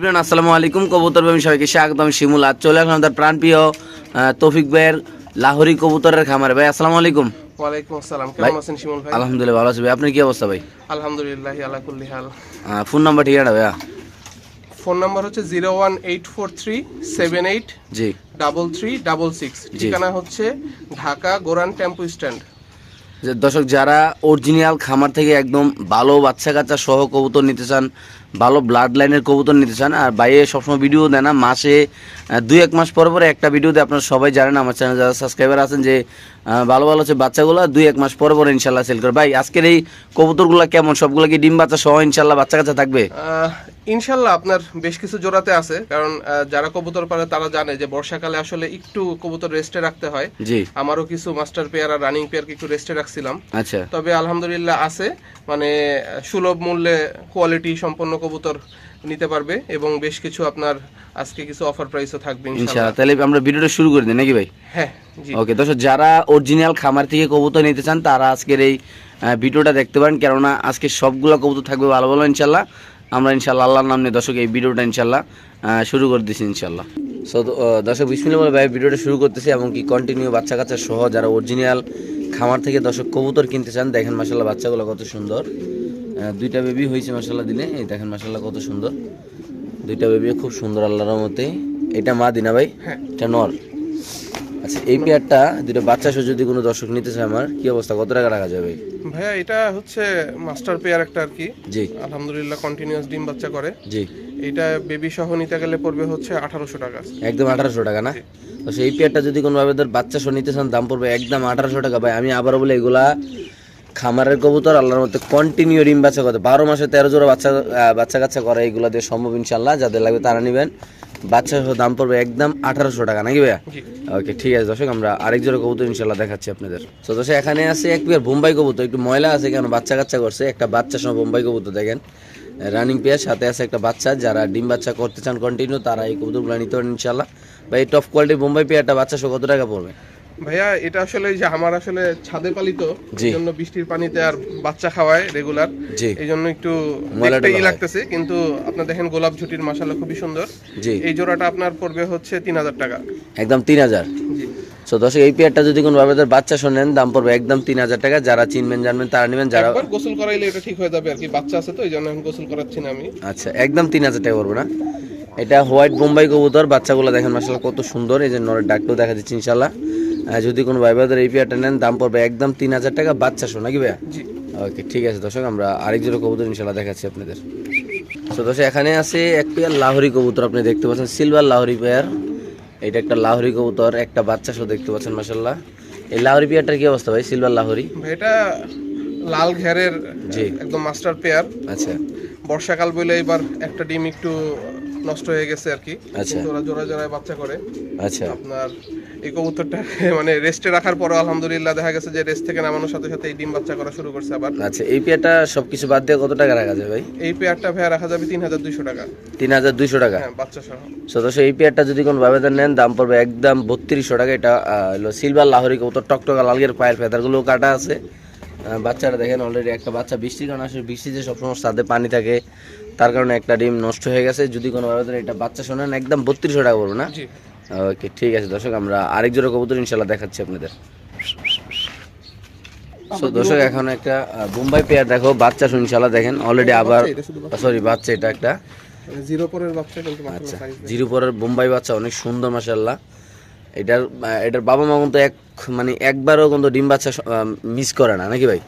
আসসালামু আলাইকুম। কবুতর প্রেমী সবাইকে স্বাগত আমি শিমুল আজ চলে আসলাম আমাদের প্রাণপ্রিয় তৌফিক ভাইয়ের লাহোরি কবুতরের খামারে। ভাই আসসালামু আলাইকুম। ওয়ালাইকুম আসসালাম। কেমন আছেন শিমুল ভাই? আলহামদুলিল্লাহ ভালো আছি ভাই। আপনার কি অবস্থা ভাই? আলহামদুলিল্লাহ আলা কুল্লি হাল। ফোন নাম্বার ঠিকানা ভাইয়া? ফোন নাম্বার হচ্ছে zero one eight four three seven eight জি। Double three double six. ঠিকানা হচ্ছে ঢাকা গোরান টেম্পু স্ট্যান্ড। যে দর্শক যারা অরিজিনাল খামার থেকে একদম ভালো বাচ্চা কাচ্চা সহ কবুতর নিতে চান ভালো ব্লাড লাইনের কবুতর নিতে চান। আর বাইরে সবসময় ভিডিও দেয় না মাসে দুই এক মাস পর পরে একটা ভিডিও দেয়। আপনারা সবাই জানেন আমার চ্যানেল যারা সাবস্ক্রাইবার আছেন যে ভালো ভালো হচ্ছে বাচ্চাগুলো দুই এক মাস পর পরে ইনশাল্লাহ সেল করে। ভাই আজকের এই কবুতরগুলো কেমন? সবগুলো কি ডিম বাচ্চা সহ ইনশাল্লাহ বাচ্চা কাচ্চা থাকবে? ইনশাল্লাহ আপনার বেশ কিছু জোড়াতে আছে কারণ যারা কবুতর পারে তারা জানে যে বর্ষাকালে আসলে একটু কবুতর রেস্টে রাখতে হয়। জি। আমারও কিছু মাস্টার পেয়ার আর রানিং পেয়ারকে একটু রেস্টে রাখছিলাম। আচ্ছা। তবে আলহামদুলিল্লাহ আছে মানে সুলভ মূল্যে কোয়ালিটি সম্পন্ন কবুতর নিতে পারবে এবং বেশ কিছু আপনার আজকে কিছু অফার প্রাইসও থাকবে ইনশাল্লাহ তাহলে আমরা ভিডিওটা শুরু করে দিই নাকি ভাই? হ্যাঁ জি। ওকে দর্শক যারা অরিজিনাল খামার থেকে কবুতর নিতে চান তারা আজকের এই ভিডিওটা দেখতে পারেন কেননা আজকে সবগুলো কবুতর থাকবে ভালো ভালো ইনশাল্লাহ আমরা ইনশাল্লাহ আল্লাহর নাম নিয়ে দর্শক এই ভিডিওটা ইনশাল্লাহ শুরু করে দিচ্ছি ইনশাল্লাহ সো দর্শক বিসমিল্লা ভাই ভিডিওটা শুরু করতেছি এবং কি কন্টিনিউ বাচ্চা কাচ্চা সহ যারা অরিজিনাল খামার থেকে দর্শক কবুতর কিনতে চান দেখেন মাসাল্লাহ বাচ্চাগুলো কত সুন্দর। দুইটা বেবি হয়েছে মাসাল্লাহ দিনে এই দেখেন মাসাল্লাহ কত সুন্দর। দুইটা বেবি খুব সুন্দর আল্লাহর মতে এটা মা দিনা ভাই? হ্যাঁ। এটা নর? আচ্ছা এই পেয়ারটা দুটো বাচ্চা সহ যদি কোনো দর্শক নিতে চায় আমার কি অবস্থা? কত টাকা রাখা যাবে? ভাইয়া এটা হচ্ছে মাস্টার পেয়ার একটা আর কি। জি। আলহামদুলিল্লাহ কন্টিনিউয়াস ডিম বাচ্চা করে। জি। এটা বেবি সহ নিতে গেলে পড়বে হচ্ছে আঠারোশো টাকা। একদম আঠারোশো টাকা না? তো সেই পেয়ারটা যদি কোনোভাবে ধর বাচ্চা সহ নিতে চান দাম পড়বে একদম আঠারোশো টাকা। ভাই আমি আবারও বলে এগুলা খামারের কবুতর আল্লাহর মধ্যে কন্টিনিউ ডিম বাচ্চা করে। বারো মাসে তেরো জোড়া বাচ্চা বাচ্চা কাচ্চা করে এগুলা দিয়ে সম্ভব ইনশাল্লাহ যাদের লাগবে তারা নেবেন। বাচ্চা সহ দাম পড়বে একদম আঠারোশো টাকা নাকি ভাইয়া? ওকে ঠিক আছে দর্শক আমরা আরেক জোড়া কবুতর ইনশাল্লাহ দেখাচ্ছি আপনাদের। তো দর্শক এখানে আছে এক পেয়ার বোম্বাই কবুতর একটু ময়লা আছে কেন? বাচ্চা কাচ্চা করছে একটা বাচ্চা সহ বোম্বাই কবুতর দেখেন। রানিং পেয়ার সাথে আছে একটা বাচ্চা যারা ডিম বাচ্চা করতে চান কন্টিনিউ তারা এই কবুতরগুলো নিতে পারেন ইনশাল্লাহ বা এই টপ কোয়ালিটির বোম্বাই পেয়ারটা বাচ্চা সহ কত টাকা পড়বে? ভাইয়া এটা আসলে যে আমার আসলে ছাদে পালিত। এই জন্য বৃষ্টির পানিতে আর বাচ্চা খাওয়ায় রেগুলার এই জন্য একটু দেখতেই লাগতেছে কিন্তু আপনার দেখেন গোলাপ ঝুটির মাসালা খুবই সুন্দর। এই জোড়াটা আপনার পড়বে হচ্ছে তিন হাজার টাকা। একদম তিন হাজার। জি। তো দর্শক এই পেয়ারটা যদি কোনোভাবে তার বাচ্চা শোনেন দাম পড়বে একদম তিন হাজার টাকা। যারা চিনবেন জানবেন তারা নেবেন যারা একবার গোসল করাইলে এটা ঠিক হয়ে যাবে আর কি বাচ্চা আছে তো এই জন্য এখন গোসল করাচ্ছি না আমি। আচ্ছা একদম তিন হাজার টাকা পড়বে না। এটা হোয়াইট বোম্বাই কবুতর বাচ্চাগুলো দেখেন মাসাল্লাহ কত সুন্দর। এই যে নরের ডাকটাও দেখা যাচ্ছে ইনশাল্লাহ যদি কোনো ভাই ভাইদের এই পেয়ারটা নেন দাম পড়বে একদম তিন হাজার টাকা বাচ্চা শো নাকি ভাইয়া? ওকে ঠিক আছে দর্শক আমরা আরেক জোড়া কবুতর ইনশাল্লাহ দেখাচ্ছি আপনাদের। তো দর্শক এখানে আছে এক পেয়ার লাহরি কবুতর আপনি দেখতে পাচ্ছেন সিলভার লাহরি পেয়ার এটা একটা লাহরি কবুতর একটা বাচ্চা শো দেখতে পাচ্ছেন মাসাল্লাহ এই লাহরি পেয়ারটার কি অবস্থা ভাই সিলভার লাহরি? ভাই, এটা লাল ঘেরের জি। একদম মাস্টার পেয়ার আচ্ছা। বর্ষাকাল বলে এবার একটা ডিম একটু নষ্ট হয়ে গেছে আর কি। আচ্ছা। জোড়া জোড়ায় বাচ্চা করে। আচ্ছা। আপনার এই কবুতরটা মানে রেস্টে রাখার পরও আলহামদুলিল্লাহ দেখা গেছে যে রেস্ট থেকে নামানোর সাথে সাথে এই ডিম বাচ্চা করা শুরু করছে আবার। আচ্ছা এই পেয়ারটা সবকিছু বাদ দিয়ে কত টাকা রাখা যায় ভাই? এই পেয়ারটা ভাইয়া রাখা যাবে তিন হাজার দুইশো টাকা। তিন হাজার দুইশো টাকা? হ্যাঁ বাচ্চা সহ। সদস্য এই পেয়ারটা যদি কোনো ভাবে নেন দাম পড়বে একদম বত্রিশশো টাকা। এটা সিলভার লাহোরি কবুতর টকটকা লালগের পায়ের ফেদারগুলো কাটা আছে। আহ, বাচ্চাটা দেখেন অলরেডি একটা বাচ্চা বৃষ্টির কারণে আসলে বৃষ্টিতে সবসময় সাথে পানি থাকে। তার কারণে একটা ডিম নষ্ট হয়ে গেছে। যদি কোনো ভাবে এটা বাচ্চা শোনেন একদম বত্রিশশো টাকা পড়বে না? ওকে ঠিক আছে দর্শক আমরা আরেক জোড়া কবুতর ইনশাল্লাহ দেখাচ্ছি আপনাদের। সো দর্শক এখন একটা বোম্বাই পেয়ার দেখো বাচ্চা ইনশাল্লাহ দেখেন অলরেডি আবার সরি বাচ্চা। এটা একটা। জিরো পরের বাচ্চা কিন্তু আচ্ছা জিরো পরের বোম্বাই বাচ্চা অনেক সুন্দর মাসাল্লাহ এটার এটার বাবা মা কিন্তু এক মানে একবারও কিন্তু ডিম বাচ্চা মিস করে না নাকি ভাই?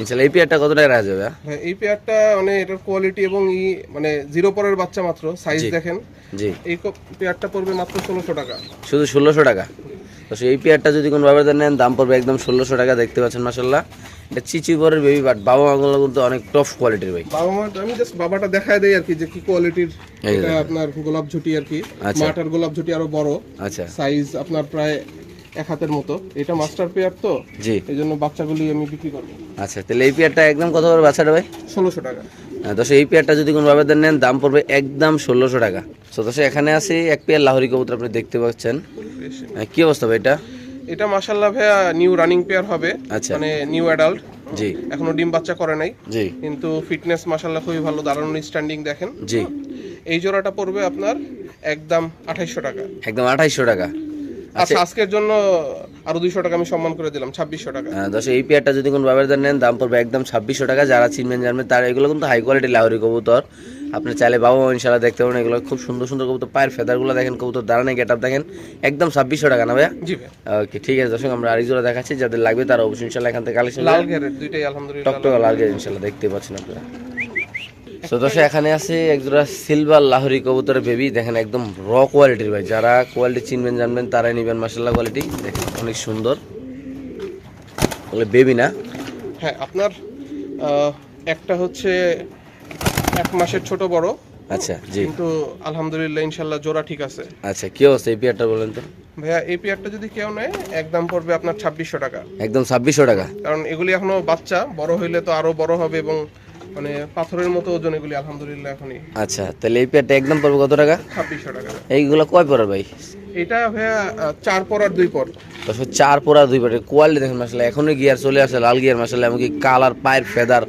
ইনশাল্লাহ এই পেয়ারটা কত টাকা রাখা যাবে? ভাই, এই পেয়ারটা মানে এটার কোয়ালিটি এবং ই মানে জিরো পরের বাচ্চা মাত্র সাইজ দেখেন। জি। এই পেয়ারটা পড়বে মাত্র ষোলোশো টাকা। শুধু ষোলোশো টাকা? তো সেই এই পেয়ারটা যদি কোনো ব্যাপারে নেন দাম পড়বে একদম ষোলোশো টাকা দেখতে পাচ্ছেন মাসাল্লাহ এটা চিচি পরের বেবি বাট বাবা মাগুলো কিন্তু অনেক টফ কোয়ালিটির ভাই। বাবা মা আমি জাস্ট বাবাটা দেখাই দেই আর কি যে কি কোয়ালিটির এটা আপনার গোলাপ ঝুটি আর কি। আচ্ছা। মাটার গোলাপ ঝুটি আরও বড়। আচ্ছা। সাইজ আপনার প্রায় এক হাতের মতো। এটা মাস্টার পেয়ার তো জি। এই জন্য বাচ্চাগুলি আমি বিক্রি করব। আচ্ছা তাহলে এই পেয়ারটা একদম কত করে বাচ্চাটা ভাই? ষোলোশো টাকা। আহ, দশ এই পেয়ারটা যদি কোনো ভাবে নেন দাম পড়বে একদম ষোলোশো টাকা। তো দশ এখানে আছে এক পেয়ার লাহোরি কবুতর আপনি দেখতে পাচ্ছেন। আহ, কি অবস্থা ভাই এটা? এটা মাসাল্লাহ ভাইয়া নিউ রানিং পেয়ার হবে। আচ্ছা। মানে নিউ অ্যাডাল্ট জি। এখনও ডিম বাচ্চা করে নাই। জি। কিন্তু ফিটনেস মাসাল্লাহ খুবই ভালো দারুণ স্ট্যান্ডিং দেখেন। জি। এই জোড়াটা পড়বে আপনার একদম আঠাইশশো টাকা। একদম আঠাইশশো টাকা। আচ্ছা আজকের জন্য আরও দুইশো টাকা আমি সম্মান করে দিলাম ছাব্বিশশো টাকা। আহ, দর্শক এই পেয়ারটা যদি কোনো ব্যবহার নেন দাম পড়বে একদম ছাব্বিশশো টাকা। যারা চিনবেন জানবেন তারা এগুলো কিন্তু হাই কোয়ালিটি লাহরি কবুতর। আপনি চাইলে বাবা ইনশাল্লাহ দেখতে পারেন এগুলো খুব সুন্দর সুন্দর কবুতর। পায়ের ফেদারগুলো দেখেন কবুতর দাঁড়ানো গেট আপ দেখেন। একদম ছাব্বিশশো টাকা না ভাইয়া? জি ওকে ঠিক আছে দর্শক আমরা আরেক দেখাচ্ছি যাদের লাগবে তারা অবশ্যই ইনশাল্লাহ এখান থেকে কালেকশন লাল ঘেরের দুইটাই আলহামদুলিল্লাহ টকটক লাগে ইনশাল্লাহ দেখতে পাচ্ছেন আপনারা। তো দর্শক এখানে আছে একজোড়া সিলভার লাহরি কবুতরের বেবি দেখেন একদম র কোয়ালিটির ভাই। যারা কোয়ালিটি চিনবেন জানবেন তারাই নেবেন মার্শাল্লাহ কোয়ালিটি দেখেন অনেক সুন্দর। বলে বেবি না। হ্যাঁ আপনার একটা হচ্ছে এক মাসের ছোট বড়। আচ্ছা জি। কিন্তু আলহামদুলিল্লাহ ইনশাল্লাহ জোড়া ঠিক আছে। আচ্ছা কি অবস্থা? এই পেয়ারটা বলেন তো। ভাইয়া এই পেয়ারটা যদি কেউ নেয় একদম পড়বে আপনার ছাব্বিশশো টাকা। একদম ছাব্বিশশো টাকা। কারণ এগুলি এখনও বাচ্চা বড় হইলে তো আরও বড় হবে এবং মানে পাথরের মতো ওজন এগুলি আলহামদুলিল্লাহ এখনই। আচ্ছা তাহলে এই পেয়ারটা একদম পড়বে কত টাকা? ছাব্বিশশো টাকা। এইগুলো কয় পড়ে ভাই? এটা ভাইয়া চার পর আর দুই পর। দর্শক চার পোড়া দুই পাটে কোয়ালিটি দেখেন মাসাল্লাহ এখনই গিয়ার চলে আসে লাল গিয়ার মাসাল্লাহ এমনকি কালার পায়ের ফেদার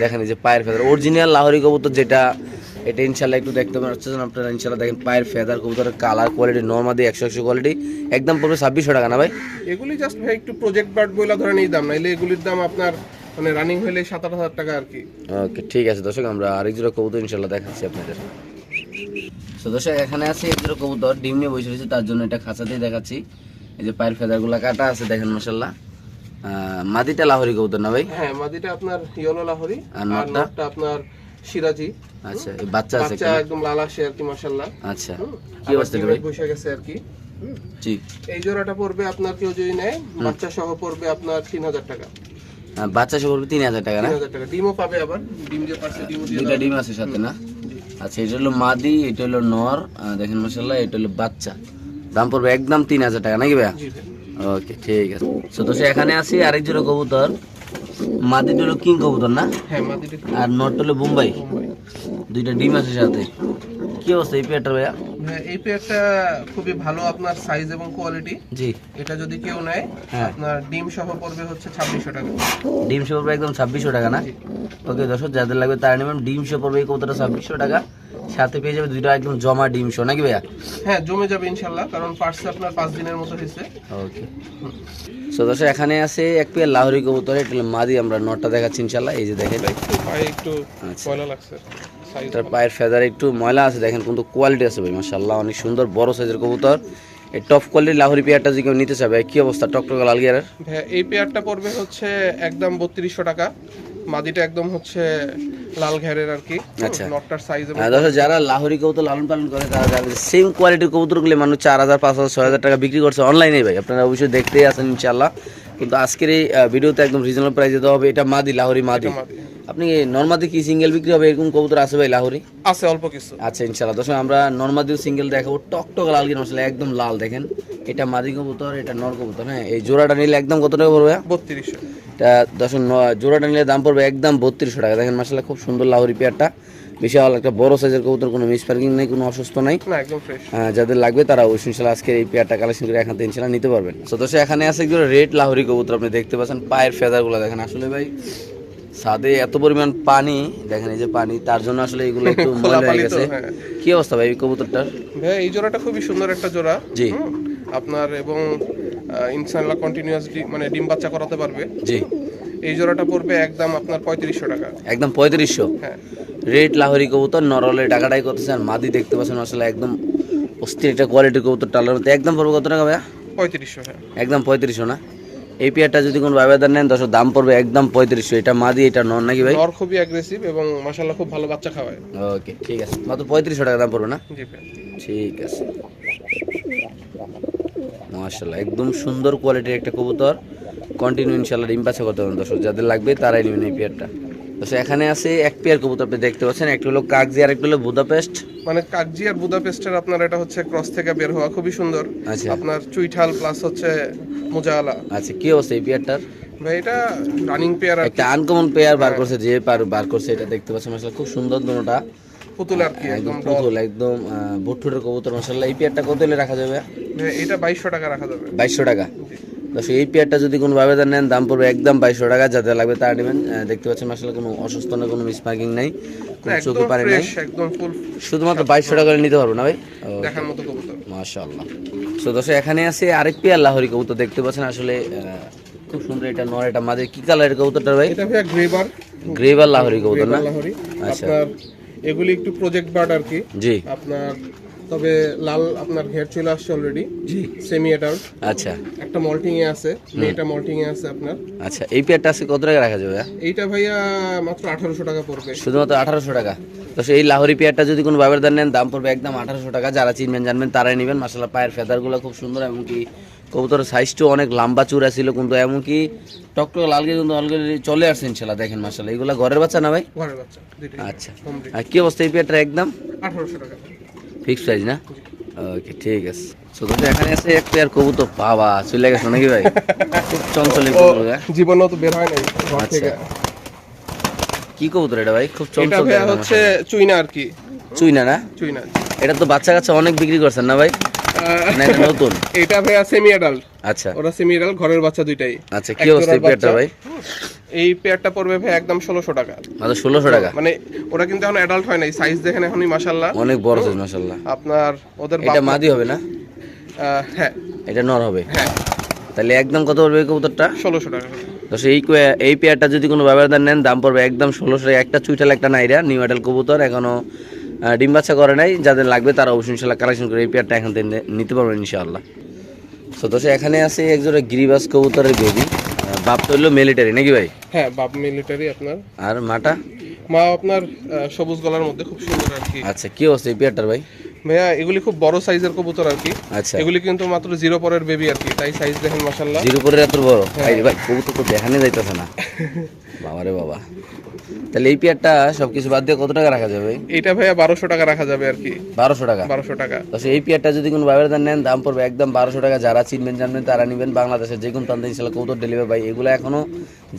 দেখেন যে পায়ের ফেদার অরিজিনাল লাহরি কবুতর যেটা এটা ইনশাল্লাহ একটু দেখতে পাচ্ছেন আপনারা ইনশাল্লাহ দেখেন পায়ের ফেদার কবুতরের কালার কোয়ালিটি নর্মাদি একশো একশো কোয়ালিটি একদম পড়বে ছাব্বিশশো টাকা না ভাই? এগুলি জাস্ট ভাই একটু প্রজেক্ট বার্ড বইলা ধরেন এই দাম। নাইলে এগুলির দাম আপনার মানে রানিং হইলে সাত আট হাজার টাকা আর কি। ওকে ঠিক আছে দর্শক আমরা আরেক জোড়া কবুতর ইনশাল্লাহ দেখাচ্ছি আপনাদের। তো দর্শক এখানে আছে এক জোড়া কবুতর ডিম নিয়ে বসে রয়েছে তার জন্য এটা খাঁচাতেই দেখাচ্ছি। এই যে পায়ের ফেদারগুলো কাটা আছে দেখেন মাসাল্লাহ মাদিটা লাহরি কবুতর না ভাই? হ্যাঁ মাদিটা আপনার ইয়েলো লাহরি আর নটটা? আপনার সিরাজি। আচ্ছা এই বাচ্চা আছে বাচ্চা একদম লাল আসে আর কি মাশাল্লাহ আচ্ছা কি অবস্থা ভাই? বসে গেছে আর কি জি। এই জোড়াটা পড়বে আপনার কেউ যদি নেয় বাচ্চা সহ পড়বে আপনার তিন হাজার টাকা। আহ, বাচ্চা সব তিন হাজার টাকা না? টাকা। ডিমও পাবে আবার। ডিম যে পারছে ডিমও দুইটা ডিম আছে সাথে না? আচ্ছা এটা হলো মাদি এটা হলো নর দেখেন মাসাল্লাহ এটা হলো বাচ্চা। দাম পড়বে একদম তিন হাজার টাকা নাকি ভাইয়া? ওকে ঠিক আছে। তো এখানে আছি আরেক জোড়া কবুতর। মাদিটা হলো কিং কবুতর না? হ্যাঁ আর নটটা হলো বোম্বাই। দুইটা ডিম আছে সাথে। কি অবস্থা এই পেয়ারটা ভাইয়া? হ্যাঁ, এই পেয়ারটা খুবই ভালো আপনার সাইজ এবং কোয়ালিটি জি। এটা যদি কেউ নেয় হ্যাঁ। আপনার ডিম সহ পড়বে হচ্ছে ছাব্বিশশো টাকা। ডিম শো পড়বে একদম ছাব্বিশশো টাকা না? ওকে দর্শক যাদের লাগবে তারা নেবেন। ডিম শো পড়বে এই কবুতরটা ছাব্বিশশো টাকা। সাথে পেয়ে যাবে দুইটা একদম জমা ডিম শো নাকি ভাইয়া? হ্যাঁ জমে যাবে ইনশাল্লাহ কারণ পার্সে আপনার পাঁচ দিনের মতো হয়েছে। ওকে সো দর্শক এখানে আছে এক পেয়ার লাহরি কবুতর এটা মাদি আমরা নটটা দেখাচ্ছি ইনশাল্লাহ এই যে দেখেন। একটু একটু আচ্ছা। ময়লা লাগছে এটার পায়ের ফেদার একটু ময়লা আছে দেখেন কিন্তু কোয়ালিটি আছে ভাই মাশাল্লাহ অনেক সুন্দর বড় সাইজের কবুতর। এই টপ কোয়ালিটির লাহরি পেয়ারটা যদি কেউ নিতে চাবে কি অবস্থা? টকটক লাল গিয়ারের? হ্যাঁ এই পেয়ারটা পড়বে হচ্ছে একদম বত্রিশশো টাকা। মাদিটা একদম হচ্ছে লাল ঘেরের আর কি আচ্ছা। নটটার সাইজ যারা লাহরি কবুতর লালন পালন করে তারা জানে সেম কোয়ালিটির কবুতরগুলি মানুষ চার হাজার পাঁচ হাজার ছয় হাজার টাকা বিক্রি করছে অনলাইনে ভাই। আপনারা অবশ্যই দেখতেই আসেন ইনশাল্লাহ কিন্তু আজকের এই ভিডিওতে একদম রিজনেবল প্রাইসে দেওয়া হবে। এটা মাদি লাহোরি মাদি। আপনি নর্মাদি কি সিঙ্গেল বিক্রি হবে এরকম কবুতর আছে ভাই লাহরি? আছে অল্প কিছু। আচ্ছা ইনশাল্লাহ দর্শক আমরা নর্মাদিও সিঙ্গেল দেখাবো। টকটক লাল কিনা মশলা একদম লাল দেখেন। এটা মাদি কবুতর এটা নর কবুতর হ্যাঁ? এই জোড়াটা নিলে একদম কত টাকা পড়বে বত্রিশশো। এটা দর্শক জোড়াটা নিলে দাম পড়বে একদম বত্রিশশো টাকা। দেখেন মাসাল্লাহ খুব সুন্দর লাহরি পেয়ারটা। বিশাল একটা বড় সাইজের কবুতর কোনো মিস পার্কিং নেই কোনো অসুস্থ নাই। একদম ফ্রেশ আহ, যাদের লাগবে তারা অবশ্যই ইনশাল্লাহ আজকে এই পেয়ারটা কালেকশন করে এখান থেকে ইনশাল্লাহ নিতে পারবেন। তো দর্শক এখানে আছে একজন রেড লাহরি কবুতর আপনি দেখতে পাচ্ছেন। পায়ের ফেদারগুলো দেখেন। আসলে ভাই সাদে এত পরিমাণ পানি দেখেন এই যে পানি তার জন্য আসলে এগুলো একটু ময়লা হয়ে গেছে। হ্যাঁ। কি অবস্থা ভাই এই কবুতরটার? ভাই এই জোড়াটা খুবই সুন্দর একটা জোড়া। জি। আপনার এবং ইনশাল্লাহ কন্টিনিউয়াস মানে ডিম বাচ্চা করাতে পারবে। জি। এই জোড়াটা পড়বে একদম আপনার পঁয়ত্রিশশো টাকা। একদম পঁয়ত্রিশশো। হ্যাঁ। রেড লাহরি কবুতর নরলে টাকাটাই করতেছে আর মাদি দেখতে পাচ্ছেন আসলে একদম অস্থির একটা কোয়ালিটির কবুতর টালার মতো। একদম পড়বে কত টাকা ভাইয়া? পঁয়ত্রিশশো হ্যাঁ। একদম পঁয়ত্রিশশো না? এই পেয়ারটা যদি কোনো ব্যবধান নেন দশ দাম পড়বে একদম পঁয়ত্রিশশো। এটা মাদি এটা নন নাকি ভাই? নর খুবই অ্যাগ্রেসিভ এবং মাশাল্লাহ খুব ভালো বাচ্চা খাওয়ায়। ওকে ঠিক আছে। মাত্র পঁয়ত্রিশশো টাকা দাম পড়বে না? ঠিক আছে। মাশাল্লাহ একদম সুন্দর কোয়ালিটির একটা কবুতর। কন্টিনিউ ইনশাল্লাহ ডিম পাচ্ছে করতে পারেন দর্শক যাদের লাগবে তারাই নেবেন এই পেয়ারটা দর্শক এখানে আছে এক পেয়ার কবুতর আপনি দেখতে পাচ্ছেন। একটা হলো কাকজি আর একটা হলো বুদাপেস্ট। মানে কাকজি আর বুদাপেস্টের আপনার এটা হচ্ছে ক্রস থেকে বের হওয়া খুবই সুন্দর। আচ্ছা। আপনার চুইঠাল প্লাস হচ্ছে মোজাওয়ালা। আচ্ছা কি অবস্থা এই পেয়ারটার? ভাই এটা রানিং পেয়ার আর একটা আনকমন পেয়ার বার করছে যে পার বার করছে এটা দেখতে পাচ্ছেন মাসাল্লাহ খুব সুন্দর দুটোটা। পুতুল আর কি একদম একদম পুতুল একদম বুটফুটের কবুতর মাসাল্লাহ এই পেয়ারটা কত হলে রাখা যাবে? এটা বাইশশো টাকা রাখা যাবে। বাইশশো টাকা। দর্শক এই পেয়ারটা যদি কোনো ভাবে নেন দাম পড়বে একদম বাইশশো টাকা। যাতে লাগবে তারা নেবেন। দেখতে পাচ্ছেন আসলে কোনো অসুস্থ না কোনো মিসমার্কিং নাই কোনো চোখে পারে নাই। শুধুমাত্র বাইশশো টাকা করে নিতে পারব না ভাই? মাশাআল্লাহ। সো দর্শক এখানে আছে আরেক পেয়ার লাহোরি কবুতর দেখতে পাচ্ছেন আসলে খুব সুন্দর এটা নর এটা মাঝে কি কালারের কবুতরটা ভাই? এটা ভাইয়া গ্রেবার গ্রেভার লাহোরি কবুতর না? আচ্ছা। এগুলি একটু প্রজেক্ট বার্ড আর কি। জি। আপনার তবে লাল আপনার ঘের চলে আসছে অলরেডি জি। সেমি অ্যাডাল্ট আচ্ছা। একটা মল্টিং এ আছে মেয়েটা মল্টিং এ আছে আপনার। আচ্ছা এই পেয়ারটা আছে কত টাকা রাখা যাবে? এইটা ভাইয়া মাত্র আঠারোশো টাকা পড়বে। শুধুমাত্র আঠারোশো টাকা। তো সেই লাহোরি পেয়ারটা যদি কোনো বাবের দান নেন দাম পড়বে একদম আঠারোশো টাকা। যারা চিনবেন জানবেন তারাই নেবেন। মাসাল্লাহ পায়ের ফেদারগুলো খুব সুন্দর এমনকি কবুতরের সাইজটাও অনেক লম্বা চূড়া ছিল কিন্তু এমনকি টকটক লালকে কিন্তু অলরেডি চলে আসছে ইনশাল্লাহ দেখেন মাসাল্লাহ এগুলো ঘরের বাচ্চা না ভাই? ঘরের বাচ্চা আচ্ছা। আর কি অবস্থা এই পেয়ারটা একদম? আঠারোশো টাকা। ফিক্স প্রাইস না? ওকে ঠিক আছে। শুধু তো এখানে আছে এক পেয়ার কবুতর বাবা চলে গেছে নাকি ভাই? খুব চঞ্চল হ্যাঁ? তো বের হয় নাই ঘর আচ্ছা। থেকে। কি কবুতর এটা ভাই? খুব চঞ্চল হচ্ছে চুইনা আর কি। না? চুইনা। এটা তো বাচ্চা কাচ্চা অনেক বিক্রি করছেন না ভাই? নতুন? এটা ভাইয়া সেমি অ্যাডাল্ট আচ্ছা। ওরা সেমি অ্যাডাল্ট ঘরের বাচ্চা দুইটাই। আচ্ছা কি অবস্থা পেয়ারটা ভাই? এই পেয়ারটা পড়বে ভাই একদম ষোলোশো টাকা। মাত্র ষোলোশো টাকা? মানে ওরা কিন্তু এখন অ্যাডাল্ট হয় নাই সাইজ দেখেন এখনই মাসাল্লাহ অনেক বড় সাইজ মাশাল্লাহ আপনার ওদের এটা মাদি হবে না? হ্যাঁ। এটা নর হবে? হ্যাঁ। তাহলে একদম কত পড়বে কবুতরটা? ষোলোশো টাকা তো এই এই পেয়ারটা যদি কোনো ব্যবহার নেন দাম পড়বে একদম ষোলোশো একটা চুইটাল একটা নাইরা নিউ আইডাল কবুতর এখনও ডিম বাচ্চা করে নাই যাদের লাগবে তারা অবশ্যই ইনশাল্লাহ কালেকশন করে এই পেয়ারটা এখান থেকে নিতে পারবেন ইনশাআল্লাহ তো দোষে এখানে আছে একজোড়া গিরিবাস কবুতরের বেবি। বাপ তো হলো মিলিটারি নাকি ভাই? হ্যাঁ বাপ মিলিটারি আপনার। আর মাটা? মা আপনার সবুজ গলার মধ্যে খুব সুন্দর আর কি। আচ্ছা কি অবস্থা এই পেয়ারটার ভাই? ভাইয়া এগুলি খুব বড় সাইজের কবুতর আর কি। আচ্ছা। এগুলি কিন্তু মাত্র জিরো পরের বেবি আর কি তাই সাইজ দেখেন মাসাল্লাহ জিরো পরের এত বড়? ভাই ভাই কবুতর তো দেখানো যাইতেছে না। বাবারে বাবা। তাহলে এই পেয়ারটা সবকিছু বাদ দিয়ে কত টাকা রাখা যাবে? এইটা ভাইয়া বারোশো টাকা রাখা যাবে আর কি। বারোশো টাকা? বারোশো টাকা। তো এই পেয়ারটা যদি কোনো ব্যবহার নেন দাম পড়বে একদম বারোশো টাকা। যারা চিনবেন জানবেন তারা নেবেন। বাংলাদেশের যে কোনো প্রান্তে ইনশাল্লাহ কৌতর ডেলিভারি ভাই এগুলো এখনও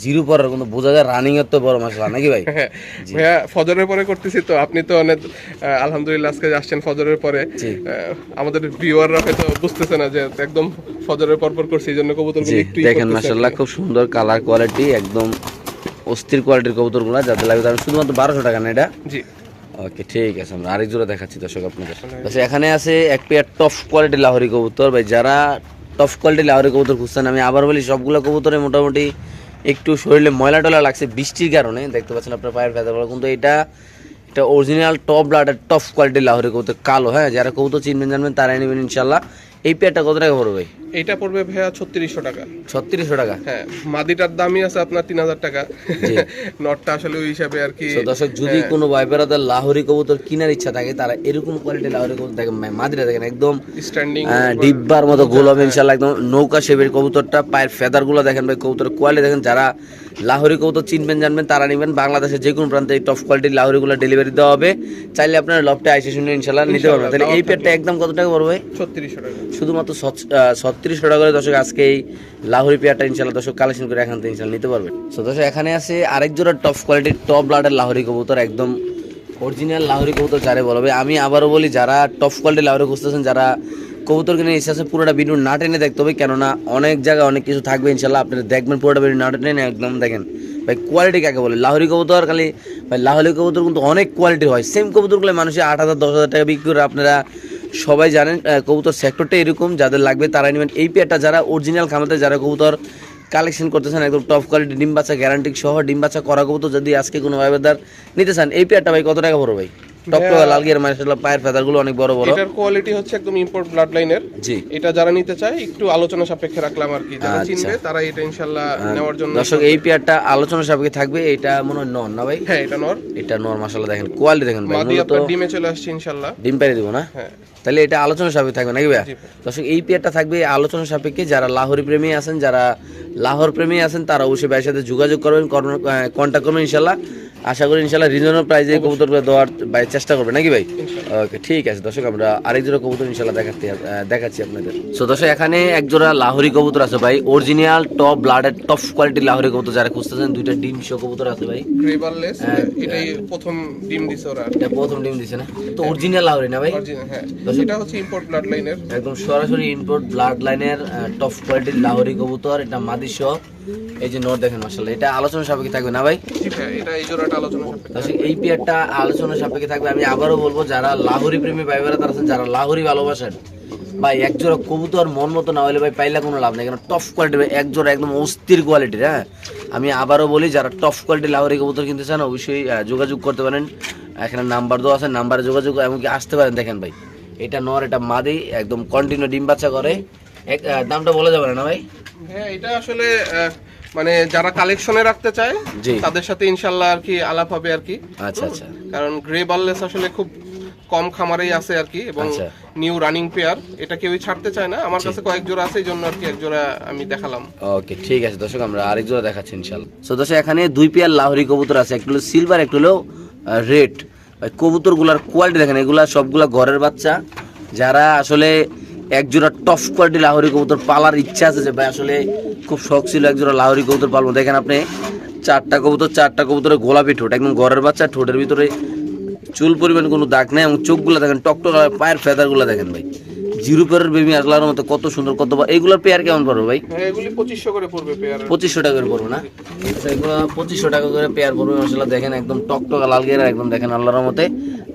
জিরো পরের কিন্তু বোঝা যায় রানিং এর তো বড় মশলা নাকি ভাই? হ্যাঁ ভাইয়া ফজরের পরে করতেছি তো। আপনি তো অনেক আলহামদুলিল্লাহ আজকে আসছেন ফজরের পরে। আমাদের ভিউয়াররা হয়তো বুঝতেছে না যে একদম ফজরের পর পর করছি এই জন্য কবুতরগুলো একটু দেখেন মাসাল্লাহ খুব সুন্দর কালার কোয়ালিটি একদম অস্থির কোয়ালিটির কবুতরগুলো যাদের লাগবে তারা শুধুমাত্র বারোশো টাকা না এটা? জি। ওকে ঠিক আছে আমরা আরেক জোড়া দেখাচ্ছি দর্শক আপনাদের। আচ্ছা এখানে আছে এক পেয়ার টপ কোয়ালিটির লাহোরি কবুতর। ভাই যারা টপ কোয়ালিটির লাহোরি কবুতর খুঁজছেন আমি আবার বলি সবগুলো কবুতরে মোটামুটি একটু শরীরে ময়লা টলা লাগছে বৃষ্টির কারণে। দেখতে পাচ্ছেন আপনার পায়ের ফেদারগুলো কিন্তু এটা এটা অরিজিনাল টপ ব্লাডের টপ কোয়ালিটির লাহোরি কবুতর কালো হ্যাঁ? যারা কবুতর চিনবেন জানবেন তারাই নেবেন ইনশাল্লাহ এই পেয়ারটা কত টাকা পড়বে? এটা পড়বে ভাইয়া ছত্রিশশো টাকা। ছত্রিশশো টাকা? হ্যাঁ মাদিটার দামই আছে আপনার তিন হাজার টাকা। নটটা আসলে ওই হিসাবে আর কি দর্শক যদি হ্যাঁ। কোনো ভাই বেড়াদের লাহোরি কবুতর কেনার ইচ্ছা থাকে তারা এরকম কোয়ালিটির লাহোরি কবুতর দেখেন মাদিরা দেখেন একদম স্ট্যান্ডিং ডিব্বার মতো গোল হবে ইনশাল্লাহ একদম নৌকা শেপের কবুতরটা পায়ের ফেদারগুলো দেখেন ভাই কবুতর কোয়ালিটি দেখেন যারা লাহোরি কবুতর চিনবেন জানবেন তারা নেবেন। বাংলাদেশের যে কোনো প্রান্তে এই টপ কোয়ালিটির লাহোরি গুলো ডেলিভারি দেওয়া হবে। চাইলে আপনার লফটে আইসে শুনে ইনশাল্লাহ নিতে পারবেন। তাহলে এই পেটটা একদম কত টাকা পড়বে? ছত্রিশশো টাকা। শুধুমাত্র ছত্রিশশো টাকা করে দর্শক আজকে এই লাহোরি পেয়ারটা ইনশাল্লাহ দর্শক কালেকশন করে এখান থেকে ইনশাল্লাহ নিতে পারবেন তো দর্শক, এখানে আছে আরেক জোড়া টপ কোয়ালিটির টপ ব্লাডের লাহোরি কবুতর, একদম অরিজিনাল লাহোরি কবুতর যারে বলবে আমি আবারও বলি, যারা টপ কোয়ালিটির লাহোরি খুঁজতেছেন যারা কবুতর কিনে ইচ্ছা আছে, পুরোটা ভিডিও না টেনে দেখতে হবে। কেননা, অনেক জায়গায় অনেক কিছু থাকবে ইনশাল্লাহ। আপনারা দেখবেন পুরোটা ভিডিও না টেনে একদম দেখেন। ভাই কোয়ালিটি কাকে বলে? লাহোরি কবুতর খালি, ভাই, লাহোরি কবুতর কিন্তু অনেক কোয়ালিটি হয়। সেম কবুতরগুলো মানুষের আট হাজার, দশ হাজার টাকা বিক্রি করে আপনারা সবাই জানেন কবুতর সেক্টরটা এরকম, যাদের লাগবে তারা নেবেন। এই পেয়ারটা যারা অরিজিনাল খামাতে যারা কবুতর কালেকশন করতেছেন, একদম টপ কোয়ালিটি ডিম বাচ্চা গ্যারান্টি সহ ডিম বাচ্চা করা কবুতর যদি আজকে কোনো তার নিতে চান, এই পেয়ারটা ভাই কত টাকা পড়ো ভাই? টপ টপ লাল গিয়ার মাসাল্লাহ পায়ের ফেদারগুলো অনেক বড় বড়। এটার কোয়ালিটি হচ্ছে একদম ইম্পোর্ট ব্লাড লাইনের জি। এটা যারা নিতে চায় একটু আলোচনা সাপেক্ষে রাখলাম আর কি। যারা। চিনবে তারা এটা ইনশাল্লাহ নেওয়ার জন্য দর্শক এই পেয়ারটা আলোচনা সাপেক্ষে থাকবে এটা মনে হয় নন না ভাই? হ্যাঁ এটা নর। এটা নর মাসাল্লাহ দেখেন কোয়ালিটি দেখেন ভাই মূলত ডিমে চলে আসছে ইনশাল্লাহ ডিম পেরে দিব না? হ্যাঁ। তাহলে এটা আলোচনা সাপেক্ষে থাকবে নাকি ভাই? জি ভাই। দর্শক এই পেয়ারটা থাকবে আলোচনা সাপেক্ষে যারা লাহোরি প্রেমী আছেন যারা লাহোর প্রেমী আছেন তারা অবশ্যই ভাইয়ের সাথে যোগাযোগ করবেন কন্ট্যাক্ট করবেন ইনশাল্লাহ আশা করি ইনশাল্লাহ রিজনেবল প্রাইসে কবুতর দেওয়ার ভাই চেষ্টা করবে নাকি ভাই? ওকে ঠিক আছে দর্শক আমরা আরেক জোড়া কবুতর ইনশাল্লাহ দেখাতে দেখাচ্ছি আপনাদের। সো দর্শক এখানে এক জোড়া লাহোরি কবুতর আছে ভাই। অরিজিনাল টপ ব্লাডের টপ কোয়ালিটির লাহোরি কবুতর যারা খুঁজতেছেন দুইটা ডিম শো কবুতর আছে ভাই। গ্রেবারলেস এটাই প্রথম ডিম দিছে ওরা। এটা প্রথম ডিম দিছে না? তো অরিজিনাল লাহোরি না ভাই? অরিজিনাল হ্যাঁ। এটা হচ্ছে ইম্পোর্ট ব্লাড লাইনের একদম সরাসরি ইম্পোর্ট ব্লাড লাইনের টপ কোয়ালিটির লাহোরি কবুতর এটা মাদি সহ। এই যে নোট দেখেন মাসাল্লাহ এটা আলোচনা সাপেক্ষে থাকবে না ভাই? এটা এই জোড়াটা আলোচনা সাপেক্ষে। এই পেয়ারটা আলোচনা সাপেক্ষে থাকবে। আমি আবারও বলব যারা লাহোরি প্রেমী ভাই বোনেরা তারা আছেন যারা লাহোরি ভালোবাসেন ভাই এক জোড়া কবুতর মন মতো না হলে ভাই পাইলে কোনো লাভ নেই। কারণ টপ কোয়ালিটির এক জোড়া একদম অস্থির কোয়ালিটির হ্যাঁ? আমি আবারও বলি যারা টপ কোয়ালিটির লাহোরি কবুতর কিনতে চান অবশ্যই যোগাযোগ করতে পারেন। এখানে নাম্বার দেওয়া আছে নাম্বারে যোগাযোগ এমনকি আসতে পারেন। দেখেন ভাই এটা নর এটা মাদি একদম কন্টিনিউ ডিম বাচ্চা করে। এক দামটা বলা যাবে না ভাই? হ্যাঁ এটা আসলে মানে যারা কালেকশনে রাখতে চায় তাদের সাথে ইনশাল্লাহ আর কি আলাপ হবে আর কি। আচ্ছা আচ্ছা। কারণ গ্রে বার্লেস আসলে খুব কম খামারেই আছে আর কি এবং। নিউ রানিং পেয়ার এটা কেউই ছাড়তে চায় না। আমার কাছে কয়েক জোড়া আছে এই জন্য আর কি এক জোড়া আমি দেখালাম। ওকে ঠিক আছে দর্শক আমরা আরেক জোড়া দেখাচ্ছি ইনশাল্লাহ। সো দর্শক এখানে দুই পেয়ার লাহোরি কবুতর আছে একটু সিলভার একটু হলো রেড কবুতরগুলার কোয়ালিটি দেখেন এগুলা সবগুলা ঘরের বাচ্চা। যারা আসলে এক জোড়া টপ কোয়ালিটি লাহরি কবুতর পালার ইচ্ছা আছে যে ভাই, আসলে খুব শখ ছিল একজোড়া লাহরি কবুতর পালবো। দেখেন আপনি, চারটা কবুতর, চারটা কবুতরের গোলাপি ঠোঁট, একদম ঘরের বাচ্চা, ঠোঁটের ভিতরে চুল পরিমাণ কোনো দাগ নেই এবং চোখগুলো দেখেন, টকটক, পায়ের ফেদারগুলো দেখেন ভাই। জিরো পেয়ারের বেবি আসলার মতো কত সুন্দর কত এইগুলোর পেয়ার কেমন পড়বে ভাই? হ্যাঁ পঁচিশশো করে পড়বে পেয়ার। পঁচিশশো টাকা করে পড়বে না? আচ্ছা, এগুলো পঁচিশশো টাকা করে পেয়ার পড়বে মশলা দেখেন একদম টকটকা লাল গেরা একদম দেখেন আল্লাহর মতে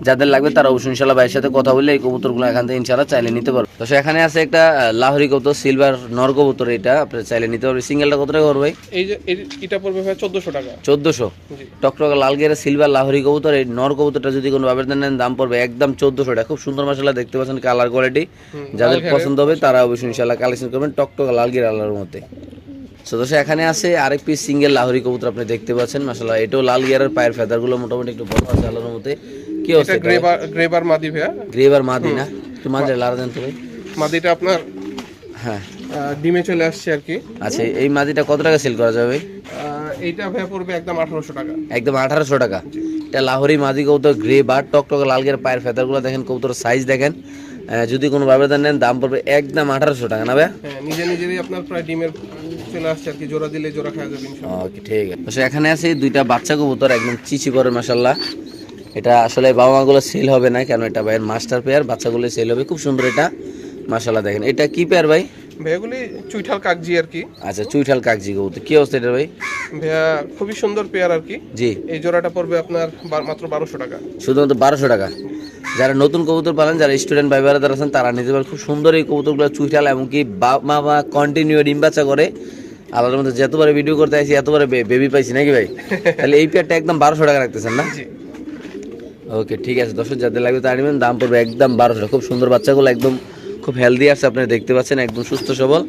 যাদের লাগবে তারা অবশ্যই ইনশাল্লাহ ভাইয়ের সাথে কথা বললে এই কবুতরগুলো এখান থেকে ইনশাল্লাহ চাইলে নিতে পারবে। তো এখানে আছে একটা লাহরি কবুতর সিলভার নর কবুতর এটা আপনি চাইলে নিতে পারবে সিঙ্গেলটা কত টাকা করবে এই যে এটা পড়বে ভাই চোদ্দশো টাকা। চোদ্দশো? জি। টকটকা লাল গেরা সিলভার লাহোরি কবুতর এই নর কবুতরটা যদি কোনো ব্যবধান নেন দাম পড়বে একদম চোদ্দশো টাকা। খুব সুন্দর মশলা দেখতে পাচ্ছেন কালার কোয়ালিটি। যাদের পছন্দ হবে তারা অবশ্যই ইনশাল্লাহ কালেকশন করবেন টকটকা লাল গেরা আল্লাহর মধ্যে। সদস্য এখানে আছে আরেক পিস সিঙ্গেল লাহোরি কবুতর আপনি দেখতে পাচ্ছেন মাসাল্লাহ এটাও লাল গিয়ারের পায়ের ফেদারগুলো মোটামুটি একটু বড় আছে আল্লাহর মধ্যে। কি এটা অবস্থা গ্রেবার গ্রেবার মাদি ভাইয়া। গ্রেবার মাদি না? একটু মাঝে লাল দেন তো ভাই। মাদিটা আপনার হ্যাঁ। ডিমে চলে আসছে আর কি। আচ্ছা এই মাদিটা কত টাকা সেল করা যাবে আহ, এইটা ভাইয়া পড়বে একদম আঠারোশো টাকা। একদম আঠারোশো টাকা। এটা লাহোরি মাদি কবুতর গ্রে বার টকটকে লাল গিয়ার পায়ের ফেদারগুলো দেখেন কবুতর সাইজ দেখেন। যদি কোনো ব্যবধান নেন দাম পড়বে একদম আঠারোশো টাকা না ভাই হ্যাঁ নিজে আপনার প্রায় ডিমের চলে আসছে আর কি জোড়া দিলে জোড়া খাওয়া যাবে ওকে ঠিক আছে। এখানে আছে দুইটা বাচ্চা কবুতর একদম চিচি করে মাসাল্লাহ এটা আসলে বাবা মাগুলো সেল হবে না কেন এটা ভাইয়ের মাস্টার পেয়ার বাচ্চাগুলো সেল হবে খুব সুন্দর এটা। মাসাল্লাহ দেখেন। এটা কি পেয়ার ভাই? ভাইয়া চুইঠাল কাকজি আর কি। আচ্ছা চুইঠাল কাকজি কবুতর কি অবস্থা এটা ভাই? ভাইয়া খুবই সুন্দর পেয়ার আর কি। জি। এই জোড়াটা পড়বে আপনার মাত্র বারোশো টাকা। শুধুমাত্র বারোশো টাকা। যারা নতুন কবুতর পালেন যারা স্টুডেন্ট ভাই যারা আছেন তারা নিতে পারেন খুব সুন্দর এই কবুতরগুলো চুইঠাল এমনকি মা বা কন্টিনিউ ডিম বাচ্চা করে। আলাদার মধ্যে যতবারে ভিডিও করতে আসি এতবারে বেবি পাইছি নাকি ভাই? তাহলে এই পেয়ারটা একদম বারোশো টাকা রাখতেছেন না? ওকে ঠিক আছে দর্শক যাদের লাগবে তা নেবেন দাম পড়বে একদম বারোশো খুব সুন্দর বাচ্চাগুলো একদম খুব হেলদি আছে আপনারা দেখতে পাচ্ছেন একদম সুস্থ সবল।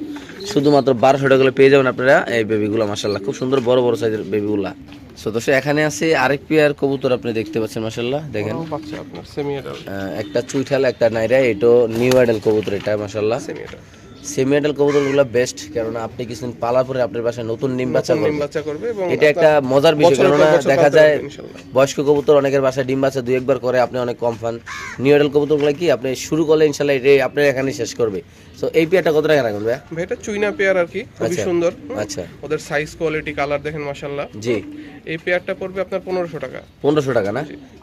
শুধুমাত্র বারোশো টাকা করে পেয়ে যাবেন আপনারা এই বেবিগুলো মাসাল্লাহ খুব সুন্দর বড় বড় সাইজের বেবিগুলা সো দর্শক এখানে আছে আরেক পেয়ার কবুতর আপনি দেখতে পাচ্ছেন মাসাল্লাহ দেখেন। একটা চুইঠাল একটা নাইরা এটা নিউ আইডাল কবুতর এটা মাসাল্লাহ সেমি সেমি কবুতরগুলো বেস্ট কারণ আপনি কিছুদিন পালার পরে আপনার বাসায় নতুন ডিম বাচ্চা করবে। এটা একটা মজার বিষয় কারণ কেননা দেখা যায় বয়স্ক কবুতর অনেকের বাসায় ডিম বাচ্চা দুই একবার করে আপনি অনেক কম পান নিউডাল কবুতরগুলো কি আপনি শুরু করলে ইনশাল্লাহ এটা আপনার এখানে শেষ করবে। তো এই পেয়ারটা কত টাকা রাখবেন ভাই এটা চুইনা পেয়ার আর কি খুবই আচ্ছা। সুন্দর। আচ্ছা। ওদের সাইজ কোয়ালিটি কালার দেখেন মাশাল্লাহ জি। এই পেয়ারটা পড়বে আপনার পনেরোশো টাকা। পনেরোশো টাকা না?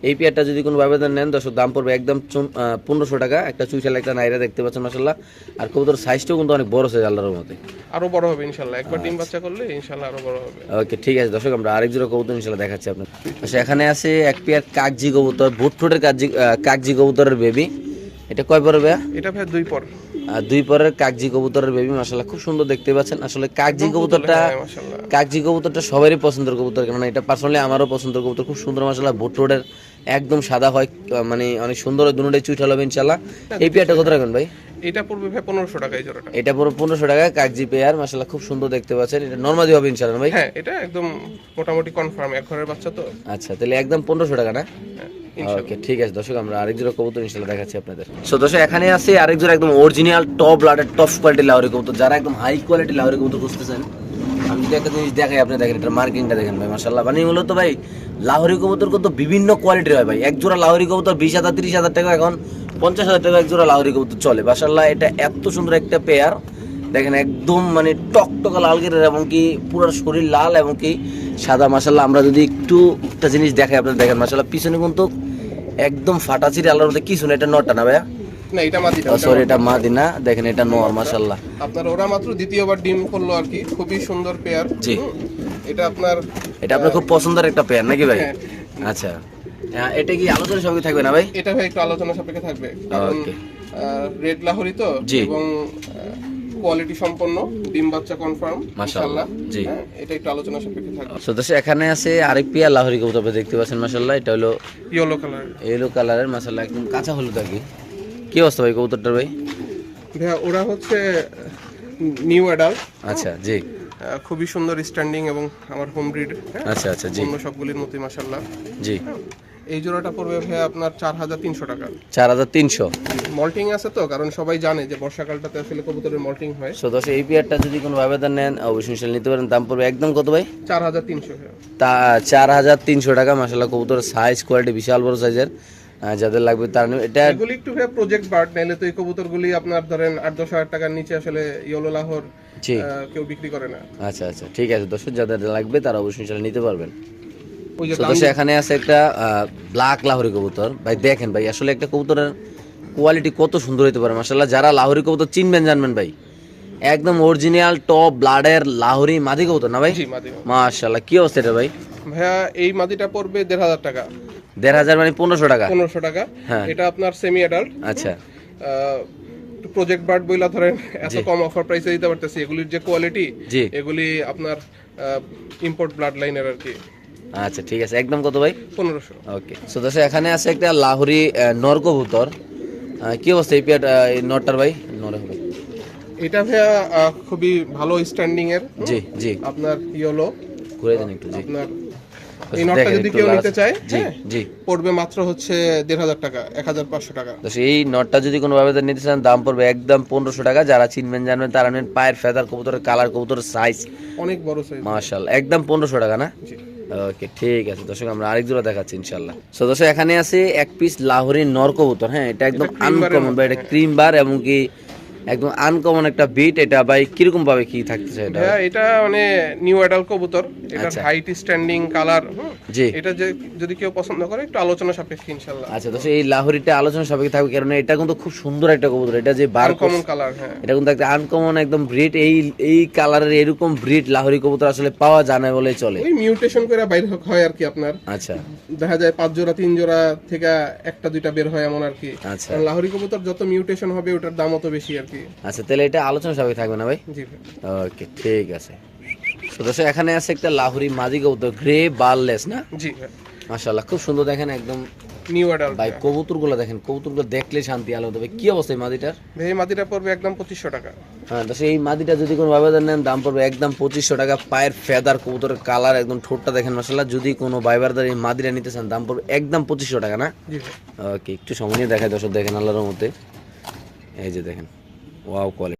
এই পেয়ারটা যদি কোনো ব্যবধান নেন দশ দাম পড়বে একদম পনেরোশো টাকা। একটা চুইশাল একটা নাইরা দেখতে পাচ্ছেন মাসাল্লাহ আর কবুতর সাইজটাও কিন্তু অনেক বড় সাইজ আল্লাহর মতে আরও বড় হবে ইনশাল্লাহ একবার ডিম বাচ্চা করলে ইনশাল্লাহ আরও বড় হবে। ওকে ঠিক আছে দর্শক আমরা আরেক জোড়া কবুতর ইনশাল্লাহ দেখাচ্ছি আপনার আচ্ছা এখানে আছে এক পেয়ার কাকজি কবুতর ভুটফুটের কাকজি কাকজি কবুতরের বেবি এটা কয় পড়বে এটা ভাই দুই পর। দুই পরের কাগজি কবুতরের বেবি মাসাল্লাহ খুব সুন্দর দেখতে পাচ্ছেন। আসলে কাগজি কবুতরটা কাগজি কাকজি কবুতরটা সবারই পছন্দের কবুতর কেননা এটা পার্সোনালি আমারও পছন্দের কবুতর খুব সুন্দর মাসাল্লাহ ভুট্টোডের একদম সাদা হয় মানে অনেক সুন্দর দুটোটাই চুইঠাল হবে ইনশাল্লাহ এই পেয়ারটা কত রাখবেন ভাই? এটা পড়বে ভাই পনেরোশো টাকা এই জোড়াটা। এটা পুরো পনেরোশো টাকা কাকজি পেয়ার মাসাল্লাহ খুব সুন্দর দেখতে পাচ্ছেন। এটা নর্মালি হবে ইনশাল্লাহ ভাই? হ্যাঁ এটা একদম মোটামুটি কনফার্ম এক ঘরের বাচ্চা তো। আচ্ছা তাহলে একদম পনেরোশো টাকা না? হ্যাঁ ওকে ঠিক আছে দর্শক আমরা আরেক জোড়া কবুতর ইনশাল্লাহ দেখাচ্ছি আপনাদের। সো দর্শক এখানে আছে আরেক জোড়া একদম অরিজিনাল টপ লাটের টপ কোয়ালিটি লাহরি কবুতর। যারা একদম হাই কোয়ালিটি লাহরি কবুতর খুঁজতেছেন একটা জিনিস দেখাই আপনি দেখেন, এটা মার্কিংটা দেখেন ভাই মাসাল্লাহ মানে মূলত ভাই, লাহোরি কবুতর কিন্তু বিভিন্ন কোয়ালিটির হয় ভাই। এক জোড়া লাহোরি কবুতর বিশ হাজার, তিরিশ হাজার টাকা, এখন পঞ্চাশ হাজার টাকা এক জোড়া লাহোরি কবুতর চলে। মাসাল্লাহ এটা এত সুন্দর একটা পেয়ার দেখেন, একদম মানে টকটকা লাল গেরের এবং কি পুরো শরীর লাল এবং কি সাদা। মাসাল্লাহ আমরা যদি একটু একটা জিনিস দেখাই আপনারা দেখেন মাসাল্লাহ পিছনে কিন্তু একদম ফাটা চিরে আল্লাহর মধ্যে কিছু না এটা নটা না ভাইয়া? না এটা সরি এটা মাদিনা দেখেন এটা নর আপনার ওরা মাত্র দ্বিতীয়বার ডিম করল আর কি খুবই সুন্দর পেয়ার জি। এটা আপনার এটা আপনার খুব পছন্দের একটা পেয়ার নাকি ভাই হ্যাঁ। আচ্ছা আহ, এটা কি আলোচনার সঙ্গে থাকবে না ভাই এটা ভাই একটু আলোচনা সাপেক্ষে থাকবে কারণ. রেড লাহোরি তো। এবং কোয়ালিটি সম্পন্ন ডিম বাচ্চা কনফার্ম মাশাআল্লাহ, জি। এটা একটু আলোচনা সাপেক্ষে থাকবে তো দর্শক, এখানে আছে আরেক পেয়ার লাহোরি কবুতর দেখতে পাচ্ছেন মাসাল্লাহ এটা হলো ইয়েলো কালার এলো কালারের মাসাল্লাহ একদম কাঁচা হলুদ আর কি কি অবস্থা ভাই কবুতরটার ভাই? ভাইয়া ওরা হচ্ছে নিউ অ্যাডাল্ট আচ্ছা জি। খুবই সুন্দর স্ট্যান্ডিং এবং আমার হোম ব্রিড আচ্ছা আচ্ছা জি। অন্য সবগুলির মতোই মাসাল্লাহ জি। এই জোড়াটা পড়বে ভাইয়া আপনার চার হাজার তিনশো টাকা। চার হাজার তিনশো। মল্টিং আছে তো কারণ সবাই জানে যে বর্ষাকালটাতে আসলে কবুতরের মল্টিং হয়। সো দর্শক এই পেয়ারটা যদি কোনো আবেদন নেন অবশ্যই ইনশাল্লাহ নিতে পারেন। দাম পড়বে একদম কত ভাই? চার হাজার তিনশো তা চার হাজার তিনশো টাকা মাসাল্লাহ কবুতরের সাইজ কোয়ালিটি বিশাল বড় সাইজের যাদের লাগবে তার নেবে। এটা এগুলি একটু প্রজেক্ট বার্ড নাইলে তো এই কবুতরগুলি আপনার ধরেন আট দশ হাজার টাকার নিচে আসলে ইয়েলো লাহোর কেউ বিক্রি করে না। আচ্ছা আচ্ছা ঠিক আছে। দর্শক যাদের লাগবে তারা অবশ্যই ইনশাল্লাহ নিতে পারবেন। ওই যে দর্শক এখানে আছে একটা ব্ল্যাক লাহোরি কবুতর। ভাই দেখেন ভাই আসলে একটা কবুতরের কোয়ালিটি কত সুন্দর হতে পারে মাসাল্লাহ যারা লাহোরি কবুতর চিনবেন জানবেন ভাই। একদম অরিজিনাল টপ ব্লাডের লাহোরি মাদি কবুতর না ভাই? মাশাল্লাহ কি অবস্থা এটা ভাই? ভাইয়া এই মাদিটা পড়বে দেড় হাজার টাকা। দেড় হাজার মানে পনেরোশো টাকা। পনেরোশো টাকা। হ্যাঁ। এটা আপনার সেমি অ্যাডাল্ট আচ্ছা প্রজেক্ট বার্ড বইলা ধরেন এত কম অফার প্রাইসে দিতে পারতেছি। এগুলির যে কোয়ালিটি এগুলি আপনার ইম্পোর্ট ব্লাড লাইনের আর কি। আচ্ছা ঠিক আছে। একদম কত ভাই? পনেরোশো। ওকে। সো দর্শক এখানে আছে একটা লাহোরি নর কবুতর আহ, কি অবস্থা এই পেয়ার এই নরটার ভাই? নরে হবে। এটা ভাইয়া খুবই ভালো স্ট্যান্ডিং এর জি জি। আপনার ইয়েলো ঘুরে দেন একটু জি। আপনার এই নটটা যদি কেউ নিতে চায় জি হ্যাঁ, জি। পড়বে মাত্র হচ্ছে দেড় হাজার টাকা এক হাজার পাঁচশো টাকা। তো এই নটটা যদি কোনো ভাবে নিতে চান দাম পড়বে একদম পনেরোশো টাকা। যারা চিনবেন জানবেন তারা নেন পায়ের ফেদার কবুতরের কালার কবুতরের সাইজ অনেক বড় সাইজ মার্শাল একদম পনেরোশো টাকা না? জি। ওকে ঠিক আছে দর্শক আমরা আরেক জোড়া দেখাচ্ছি ইনশাল্লাহ সো দর্শক এখানে আছে এক পিস লাহোরি নর কবুতর হ্যাঁ এটা একদম আনকমন বা এটা ক্রিম বার এবং কি একদম আনকমন একটা বিট এটা ভাই কীরকম ভাবে কি থাকতেছে এটা? এটা মানে নিউ অ্যাডাল্ট কবুতর। আচ্ছা। হাইট স্ট্যান্ডিং কালার জি। এটা যে যদি কেউ পছন্দ করে একটু আলোচনা সাপেক্ষে ইনশাল্লাহ আচ্ছা দর্শক এই লাহোরিটা আলোচনা সাপেক্ষে থাকবে কারণ এটা কিন্তু খুব সুন্দর একটা কবুতর। এটা যে বার কমন কালার হ্যাঁ। এটা কিন্তু একটা আনকমন একদম ব্রিড এই এই কালারের এরকম ব্রিড লাহোরি কবুতর আসলে পাওয়া যায় না বলেই চলে। ওই মিউটেশন করে বাইর হয় আর কি আপনার। আচ্ছা। দেখা যায় পাঁচ জোড়া তিন জোড়া থেকে একটা দুইটা বের হয় এমন আর কি। আচ্ছা। লাহোরি কবুতর যত মিউটেশন হবে ওটার দাম অত বেশি আর কি। আচ্ছা তাহলে এটা আলোচনা সাপেক্ষে থাকবে না ভাই? ওকে ঠিক আছে। দর্শক এখানে আছে একটা লাহোরি মাদি কবুতর গ্রে বারলেস না? জি মাশাআল্লাহ খুব সুন্দর দেখেন একদম। নিউ অ্যাডাল্ট ভাই কবুতরগুলো দেখেন কবুতরগুলো দেখলে শান্তি আলো দেবে। কি অবস্থা এই মাদিটার? ভাই মাদিটা পড়বে একদম পঁচিশশো টাকা। হ্যাঁ তো এই মাদিটা যদি কোনো ভাবে নেন দাম পড়বে একদম পঁচিশশো টাকা। পায়ের ফেদার কবুতরের কালার একদম ঠোঁটটা দেখেন মাসাল্লাহ যদি কোনো বাইবারদার এই মাদিটা নিতে চান দাম পড়বে একদম পঁচিশশো টাকা না? জি ওকে একটু সময় নিয়ে দেখায় দর্শক দেখেন আল্লাহর মধ্যে এই যে দেখেন। Wow quality